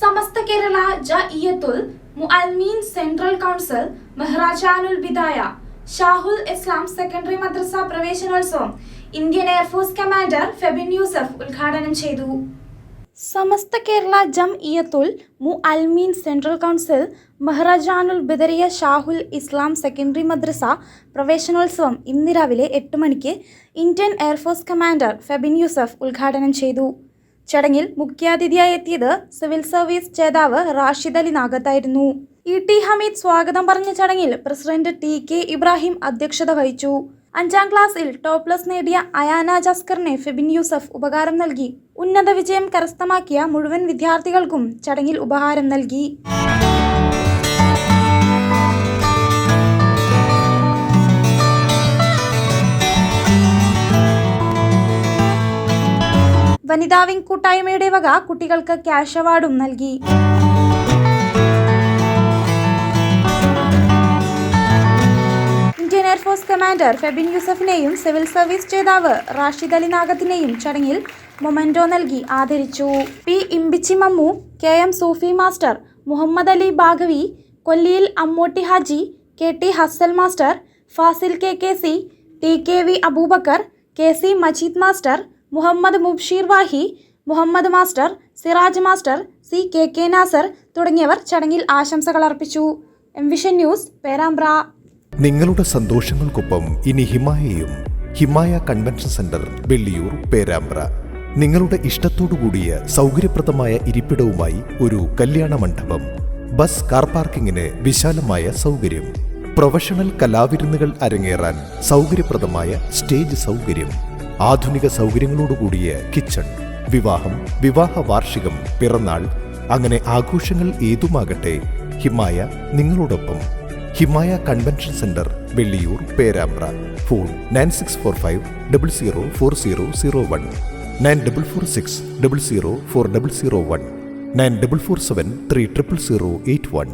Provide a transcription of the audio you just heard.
Samastha Kerala Jamiyyathul Muallimeen central council Mehrajanul Bidaya Shahul Islam secondary madrasa പ്രവേശനോത്സവം Indian air force commander Febin Yusuf ഉദ്ഘാടനം ചെയ്തു. Samastha Kerala Jamiyyathul Muallimeen central council Mehrajanul Bidariya Shahul Islam secondary madrasa പ്രവേശനോത്സവം ഇന്ന് രാവിലെ എട്ട് മണിക്ക് Indian air force commander Febin Yusuf ഉദ്ഘാടനം ചെയ്തു. ചടങ്ങിൽ മുഖ്യാതിഥിയായി എത്തിയത് സിവിൽ സർവീസ് ജേതാവ് റാഷിദ് അലി നാഗത്തായിരുന്നു. ഇ ടി ഹമീദ് സ്വാഗതം പറഞ്ഞ ചടങ്ങിൽ പ്രസിഡന്റ് ടി കെ ഇബ്രാഹിം അധ്യക്ഷത വഹിച്ചു. അഞ്ചാം ക്ലാസ്സിൽ ടോപ്പ് പ്ലസ് നേടിയ അയാന ജസ്കറിനെ ഫെബിൻ യൂസഫ് ഉപകാരം നൽകി. ഉന്നത വിജയം കരസ്ഥമാക്കിയ മുഴുവൻ വിദ്യാർത്ഥികൾക്കും ചടങ്ങിൽ ഉപഹാരം നൽകി. വനിതാ വിംഗ് കൂട്ടായ്മയുടെ വക കുട്ടികൾക്ക് ക്യാഷ് അവാർഡും നൽകി. ഇന്ത്യൻ എയർഫോഴ്സ് കമാൻഡർ ഫെബിൻ യൂസഫിനെയും സിവിൽ സർവീസ് ജേതാവ് റാഷിദ് അലി നാഗത്തിനെയും ചടങ്ങിൽ മൊമന്റോ നൽകി ആദരിച്ചു. P Imbichi Mammu K M Sufi master Muhammad Ali Baqavi Kolliyil Ammotti Haji K T Hassan master Fazil K K C T K V Abubakar K C Majeed master Muhammad Mubsheer Wahi Muhammad master Siraj master C K K Nasar തുടങ്ങിയവർ ചടങ്ങിൽ ആശംസകൾ അർപ്പിച്ചു. M vision news Perambra. നിങ്ങളുടെ സന്തോഷങ്ങൾക്കൊപ്പം ഇനി ഹിമായയും Himaya convention centre Velliyur Perambra. നിങ്ങളുടെ ഇഷ്ടത്തോടുകൂടിയ സൗകര്യപ്രദമായ ഇരിപ്പിടവുമായി ഒരു കല്യാണ മണ്ഡപം ബസ് കാർ പാർക്കിങ്ങിന് വിശാലമായ സൗകര്യം പ്രൊഫഷണൽ കലാവിരുന്നുകൾ അരങ്ങേറാൻ സൗകര്യപ്രദമായ സ്റ്റേജ് സൗകര്യം ആധുനിക സൗകര്യങ്ങളോടുകൂടിയ കിച്ചൺ വിവാഹം വിവാഹ വാർഷികം പിറന്നാൾ അങ്ങനെ ആഘോഷങ്ങൾ ഏതുമാകട്ടെ ഹിമായ നിങ്ങളോടൊപ്പം. Himaya convention centre Velliyur Perambra. Phone nine six four five double zero four zero zero one. Nine double four six double zero four double zero one. Nine double four seven three triple zero eight one.